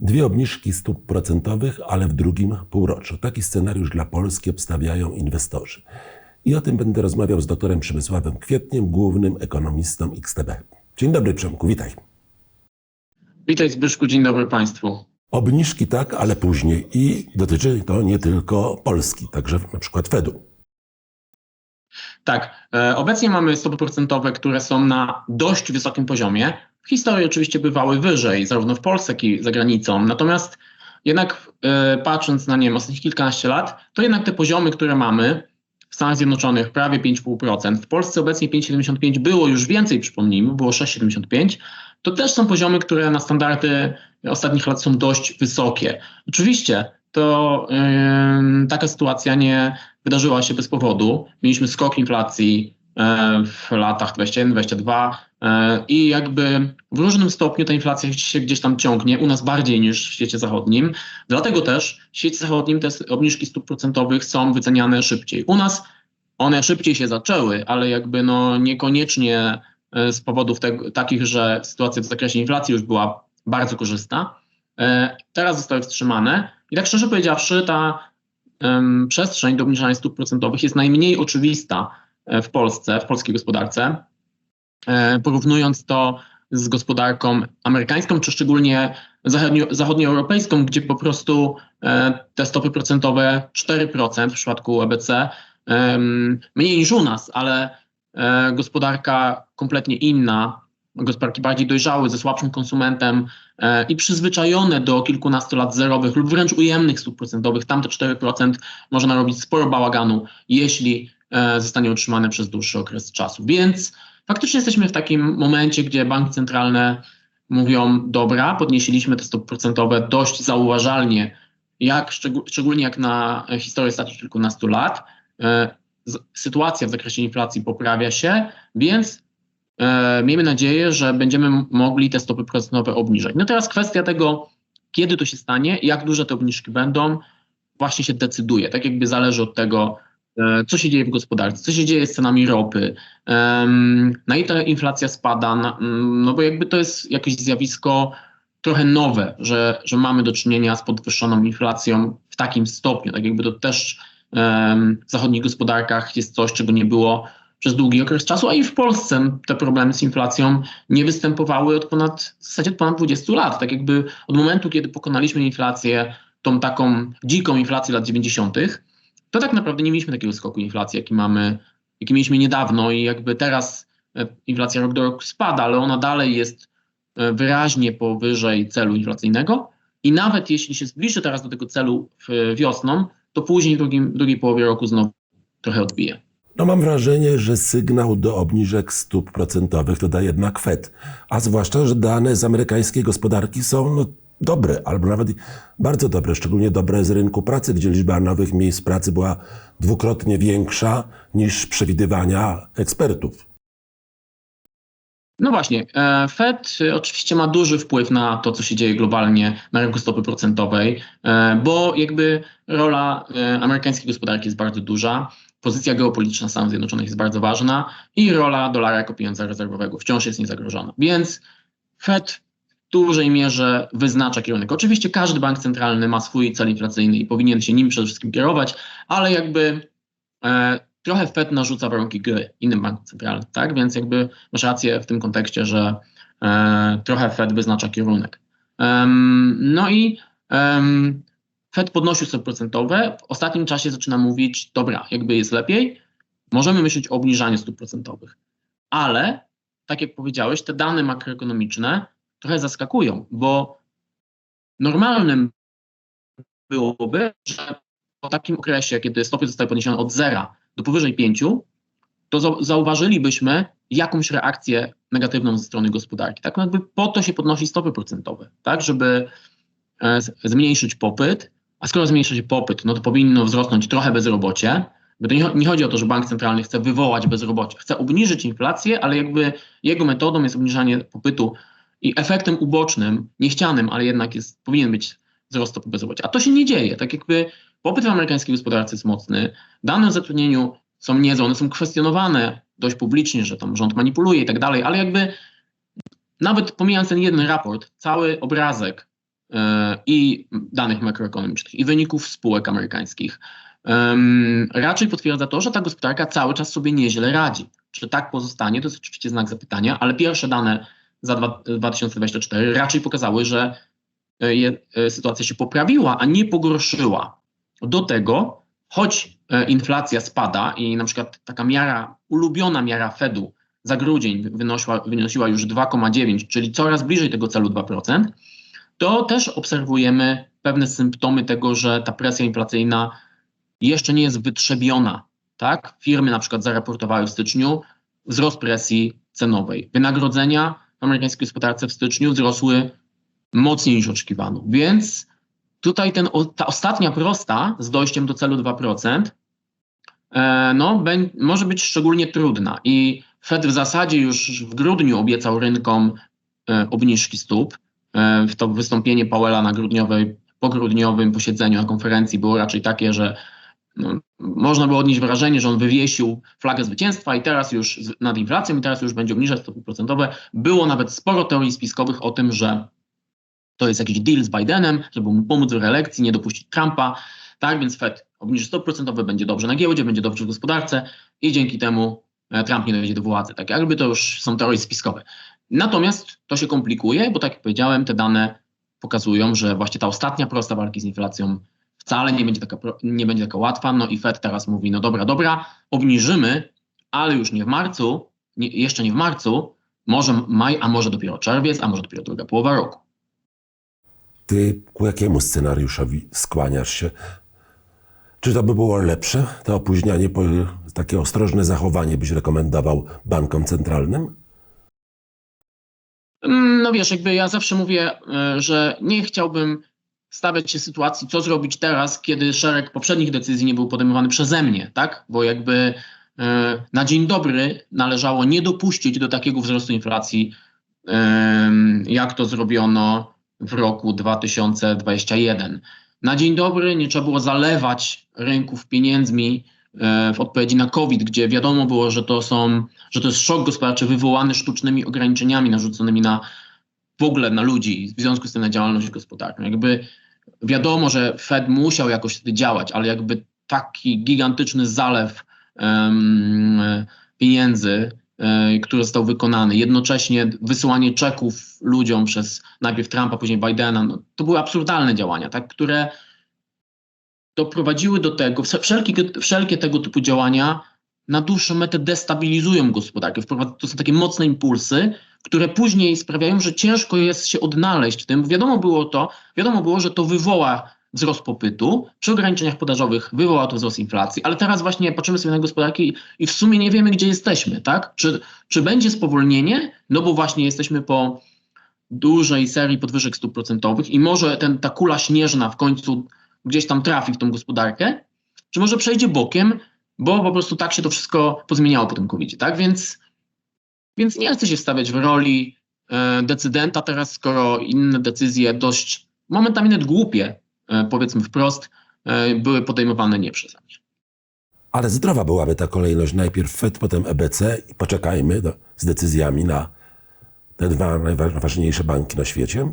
Dwie obniżki stóp procentowych, ale w drugim półroczu. Taki scenariusz dla Polski obstawiają inwestorzy. I o tym będę rozmawiał z doktorem Przemysławem Kwietniem, głównym ekonomistą XTB. Dzień dobry Przemku, witaj. Witaj Zbyszku, dzień dobry Państwu. Obniżki tak, ale później. I dotyczy to nie tylko Polski, także na przykład Fedu. Tak, e, obecnie mamy stopy procentowe, które są na dość wysokim poziomie. W historii oczywiście bywały wyżej, zarówno w Polsce, jak i za granicą. Natomiast jednak e, patrząc na nie ostatnich kilkanaście lat, to jednak te poziomy, które mamy w Stanach Zjednoczonych prawie 5,5%, w Polsce obecnie 5,75 było już więcej, przypomnijmy, było 6,75, to też są poziomy, które na standardy ostatnich lat są dość wysokie. Oczywiście to yy, taka sytuacja nie wydarzyła się bez powodu. Mieliśmy skok inflacji yy, w latach 21-22 yy, i jakby w różnym stopniu ta inflacja się gdzieś tam ciągnie, u nas bardziej niż w świecie zachodnim. Dlatego też w świecie zachodnim te obniżki stóp procentowych są wyceniane szybciej. U nas one szybciej się zaczęły, ale jakby no niekoniecznie e, z powodów te, takich, że sytuacja w zakresie inflacji już była bardzo korzystna. E, teraz zostały wstrzymane i tak szczerze powiedziawszy, ta przestrzeń do obniżania stóp procentowych jest najmniej oczywista e, w Polsce, w polskiej gospodarce. E, porównując to z gospodarką amerykańską, czy szczególnie zachodnio, zachodnioeuropejską, gdzie po prostu e, te stopy procentowe 4% w przypadku EBC, mniej niż u nas, ale gospodarka kompletnie inna, gospodarki bardziej dojrzałe, ze słabszym konsumentem i przyzwyczajone do kilkunastu lat zerowych lub wręcz ujemnych stóp procentowych, tamte 4% może narobić sporo bałaganu, jeśli e, zostanie utrzymane przez dłuższy okres czasu. Więc faktycznie jesteśmy w takim momencie, gdzie banki centralne mówią, dobra, podnieśliśmy te stopy procentowe dość zauważalnie, jak, szczególnie jak na historię ostatnich kilkunastu lat. E, sytuacja w zakresie inflacji poprawia się, więc e, miejmy nadzieję, że będziemy mogli te stopy procentowe obniżać. No teraz kwestia tego, kiedy to się stanie, jak duże te obniżki będą, właśnie się decyduje. Tak jakby zależy od tego, e, co się dzieje w gospodarce, co się dzieje z cenami ropy, na ile ta inflacja spada, no bo jakby to jest jakieś zjawisko trochę nowe, że, że mamy do czynienia z podwyższoną inflacją w takim stopniu, tak jakby to też w zachodnich gospodarkach jest coś, czego nie było przez długi okres czasu, a i w Polsce te problemy z inflacją nie występowały od ponad, w zasadzie od ponad 20 lat. Tak jakby od momentu, kiedy pokonaliśmy inflację, tą taką dziką inflację lat 90., to tak naprawdę nie mieliśmy takiego skoku inflacji, jaki mamy, jaki mieliśmy niedawno i jakby teraz e, inflacja rok do roku spada, ale ona dalej jest e, wyraźnie powyżej celu inflacyjnego i nawet jeśli się zbliży teraz do tego celu wiosną, to później w drugim, drugiej połowie roku znowu trochę odbije. No mam wrażenie, że sygnał do obniżek stóp procentowych to da jednak Fed, a zwłaszcza, że dane z amerykańskiej gospodarki są no, dobre, albo nawet bardzo dobre, szczególnie dobre z rynku pracy, gdzie liczba nowych miejsc pracy była dwukrotnie większa niż przewidywania ekspertów. No właśnie, e, Fed oczywiście ma duży wpływ na to, co się dzieje globalnie na rynku stopy procentowej, e, bo jakby rola e, amerykańskiej gospodarki jest bardzo duża, pozycja geopolityczna Stanów Zjednoczonych jest bardzo ważna i rola dolara jako pieniądza rezerwowego wciąż jest niezagrożona. Więc Fed w dużej mierze wyznacza kierunek. Oczywiście każdy bank centralny ma swój cel inflacyjny i powinien się nim przede wszystkim kierować, ale jakby trochę Fed narzuca warunki gry innym bankom centralnym, tak? Więc jakby masz rację w tym kontekście, że e, trochę Fed wyznacza kierunek. Um, no i um, Fed podnosił stopy procentowe, w ostatnim czasie zaczyna mówić, dobra, jakby jest lepiej, możemy myśleć o obniżaniu stóp procentowych. Ale, tak jak powiedziałeś, te dane makroekonomiczne trochę zaskakują, bo normalnym byłoby, że po takim okresie, kiedy stopy zostały podniesione od zera do powyżej 5, to zauważylibyśmy jakąś reakcję negatywną ze strony gospodarki. Tak, no jakby po to się podnosi stopy procentowe, tak, żeby e, zmniejszyć popyt, a skoro zmniejsza się popyt, no to powinno wzrosnąć trochę bezrobocie. Bo to nie, nie chodzi o to, że bank centralny chce wywołać bezrobocie, chce obniżyć inflację, ale jakby jego metodą jest obniżanie popytu i efektem ubocznym, niechcianym, ale jednak jest, powinien być wzrost stopy bezrobocia. A to się nie dzieje. Tak jakby Popyt w amerykańskiej gospodarce jest mocny, dane o zatrudnieniu są niezłe, one są kwestionowane dość publicznie, że tam rząd manipuluje i tak dalej, ale jakby nawet pomijając ten jeden raport, cały obrazek i danych makroekonomicznych, i wyników spółek amerykańskich, raczej potwierdza to, że ta gospodarka cały czas sobie nieźle radzi. Czy tak pozostanie, to jest oczywiście znak zapytania, ale pierwsze dane za dwa- 2024 raczej pokazały, że e, e, sytuacja się poprawiła, a nie pogorszyła. Do tego, choć e, inflacja spada i na przykład taka miara, ulubiona miara Fedu za grudzień wynosiła, wynosiła już 2,9, czyli coraz bliżej tego celu 2%, to też obserwujemy pewne symptomy tego, że ta presja inflacyjna jeszcze nie jest wytrzebiona. Tak? Firmy na przykład zaraportowały w styczniu wzrost presji cenowej. Wynagrodzenia w amerykańskiej gospodarce w styczniu wzrosły mocniej niż oczekiwano. Więc tutaj ten, ta ostatnia prosta z dojściem do celu 2% e, no, bę- może być szczególnie trudna. I Fed w zasadzie już w grudniu obiecał rynkom e, obniżki stóp. E, w to wystąpienie Powella na grudniowej, pogrudniowym posiedzeniu na konferencji było raczej takie, że no, można było odnieść wrażenie, że on wywiesił flagę zwycięstwa i teraz już nad inflacją i teraz już będzie obniżać stopy procentowe. Było nawet sporo teorii spiskowych o tym, że to jest jakiś deal z Bidenem, żeby mu pomóc w reelekcji, nie dopuścić Trumpa. Tak więc Fed obniży stopy procentowe, będzie dobrze na giełdzie, będzie dobrze w gospodarce i dzięki temu e, Trump nie dojdzie do władzy. Tak jakby to już są teorie spiskowe. Natomiast to się komplikuje, bo tak jak powiedziałem, te dane pokazują, że właśnie ta ostatnia prosta walki z inflacją wcale nie będzie taka, nie będzie taka łatwa. No i Fed teraz mówi, no dobra, dobra, obniżymy, ale już nie w marcu, nie, jeszcze nie w marcu, może maj, a może dopiero czerwiec, a może dopiero druga połowa roku. Ty ku jakiemu scenariuszowi skłaniasz się? Czy to by było lepsze, to opóźnianie, takie ostrożne zachowanie byś rekomendował bankom centralnym? Mm, No wiesz, jakby ja zawsze mówię, e, że nie chciałbym stawiać się sytuacji, co zrobić teraz, kiedy szereg poprzednich decyzji nie był podejmowany przeze mnie, tak? Bo jakby e, na dzień dobry należało nie dopuścić do takiego wzrostu inflacji, jak to zrobiono w roku 2021. Na dzień dobry nie trzeba było zalewać rynków pieniędzmi w odpowiedzi na COVID, gdzie wiadomo było, że to są, że to jest szok gospodarczy wywołany sztucznymi ograniczeniami narzuconymi na w ogóle na ludzi w związku z tym na działalność gospodarczą. Jakby wiadomo, że Fed musiał jakoś wtedy działać, ale jakby taki gigantyczny zalew em, pieniędzy, e, który został wykonany, jednocześnie wysyłanie czeków ludziom przez najpierw Trumpa, później Bidena, no, to były absurdalne działania, tak, które doprowadziły do tego, wsze- wszelkie, wszelkie tego typu działania na dłuższą metę destabilizują gospodarkę. To są takie mocne impulsy, które później sprawiają, że ciężko jest się odnaleźć w tym. Wiadomo było to, wiadomo było, że to wywoła wzrost popytu, przy ograniczeniach podażowych wywoła to wzrost inflacji, ale teraz właśnie patrzymy sobie na gospodarkę i w sumie nie wiemy, gdzie jesteśmy, tak? Czy, czy będzie spowolnienie? No bo właśnie jesteśmy po dużej serii podwyżek stóp procentowych i może ten, ta kula śnieżna w końcu gdzieś tam trafi w tą gospodarkę, czy może przejdzie bokiem, bo po prostu tak się to wszystko pozmieniało po tym covid tak? Więc, więc nie chcę się wstawiać w roli e, decydenta teraz, skoro inne decyzje dość momentami nawet głupie, e, powiedzmy wprost, e, były podejmowane nie przeze mnie. Ale zdrowa byłaby ta kolejność. Najpierw Fed, potem EBC i poczekajmy do, z decyzjami na te dwa najważniejsze banki na świecie.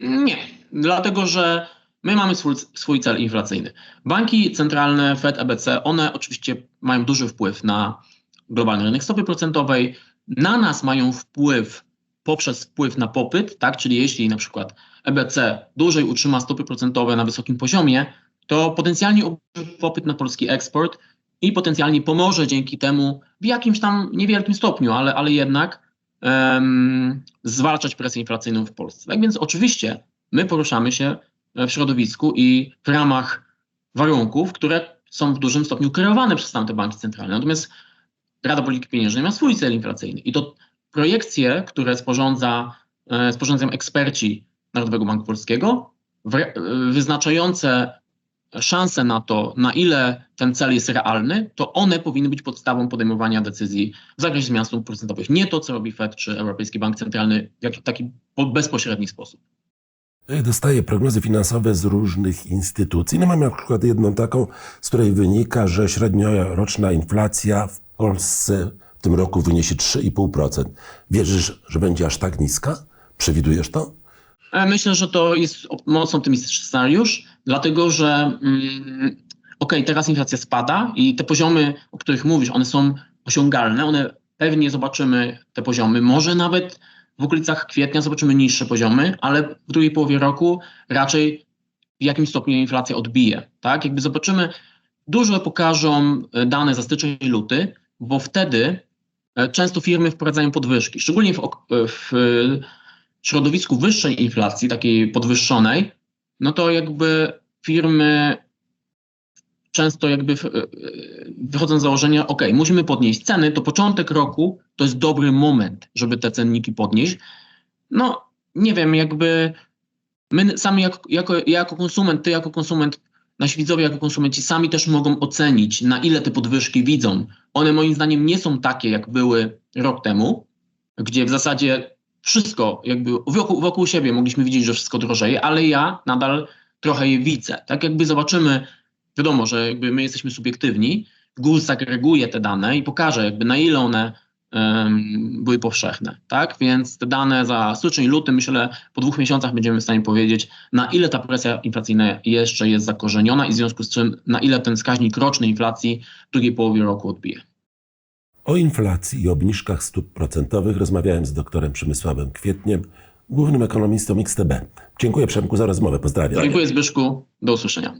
Nie, dlatego że my mamy swój, swój cel inflacyjny. Banki centralne, Fed, EBC, one oczywiście mają duży wpływ na globalny rynek stopy procentowej. Na nas mają wpływ poprzez wpływ na popyt, tak? Czyli jeśli na przykład EBC dłużej utrzyma stopy procentowe na wysokim poziomie, to potencjalnie obniży popyt na polski eksport i potencjalnie pomoże dzięki temu w jakimś tam niewielkim stopniu, ale, ale jednak em, zwalczać presję inflacyjną w Polsce. Tak więc oczywiście my poruszamy się w środowisku i w ramach warunków, które są w dużym stopniu kreowane przez tamte banki centralne. Natomiast Rada Polityki Pieniężnej ma swój cel inflacyjny i to projekcje, które sporządza, e, sporządzają eksperci Narodowego Banku Polskiego, e, wyznaczające szanse na to, na ile ten cel jest realny, to one powinny być podstawą podejmowania decyzji w zakresie zmian stóp procentowych. Nie to, co robi Fed czy Europejski Bank Centralny w taki po- bezpośredni sposób. Dostaję prognozy finansowe z różnych instytucji. No mam na przykład jedną taką, z której wynika, że średnioroczna inflacja w Polsce w tym roku wyniesie 3,5%. Wierzysz, że będzie aż tak niska? Przewidujesz to? E, Myślę, że to jest mocno optymistyczny scenariusz, dlatego że mm, okej, teraz inflacja spada i te poziomy, o których mówisz, one są osiągalne, one pewnie zobaczymy te poziomy, może nawet w okolicach kwietnia zobaczymy niższe poziomy, ale w drugiej połowie roku raczej w jakimś stopniu inflacja odbije, tak? Jakby zobaczymy, dużo pokażą e, dane za styczeń i luty, bo wtedy e, często firmy wprowadzają podwyżki, szczególnie w, e, w środowisku wyższej inflacji, takiej podwyższonej, no to jakby firmy często jakby e, wychodzą z założenia, ok, musimy podnieść ceny, to początek roku to jest dobry moment, żeby te cenniki podnieść. No, nie wiem, jakby my sami jako, jako, ja jako konsument, ty jako konsument, nasi widzowie jako konsumenci sami też mogą ocenić, na ile te podwyżki widzą. One moim zdaniem nie są takie, jak były rok temu, gdzie w zasadzie wszystko jakby wokół, wokół siebie mogliśmy widzieć, że wszystko drożeje, ale ja nadal trochę je widzę. Tak jakby zobaczymy, wiadomo, że jakby my jesteśmy subiektywni, GUS zagreguje te dane i pokaże jakby na ile one em, były powszechne, tak? Więc te dane za styczeń, luty, myślę, po dwóch miesiącach będziemy w stanie powiedzieć, na ile ta presja inflacyjna jeszcze jest zakorzeniona i w związku z czym, na ile ten wskaźnik roczny inflacji w drugiej połowie roku odbije. O inflacji i obniżkach stóp procentowych rozmawiałem z doktorem Przemysławem Kwietniem, głównym ekonomistą XTB. Dziękuję Przemku za rozmowę. Pozdrawiam. Dziękuję Zbyszku, do usłyszenia.